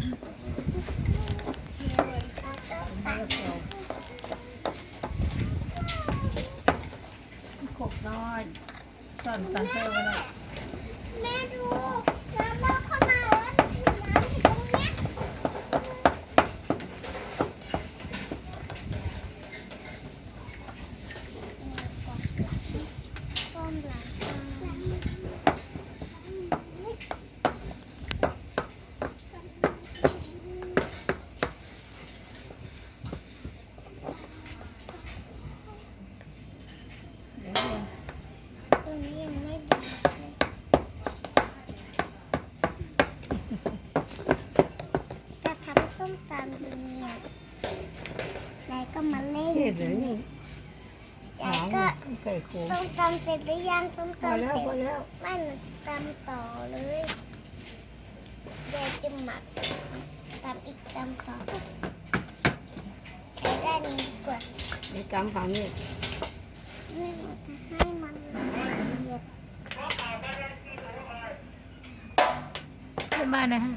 ขบน้อยสอนตันเซอร์ก็ได้แม่ดูำส้มตำดูเนี่ยยายก็มาเล่นเห็นเลยนี่หยายอมก็ไก่โค้งส้มตำเสร็จหรือยังส้มพอตำแล้วเสร็จพอแล้วไม่หนูตำต่อเลยยายจะหมักตำอีกตำต่อใช้ด้านนี้ดีกว่านี่กำฝั่งนี้แม่หนูจะให้มันละเอียดขึ้นมานะฮะ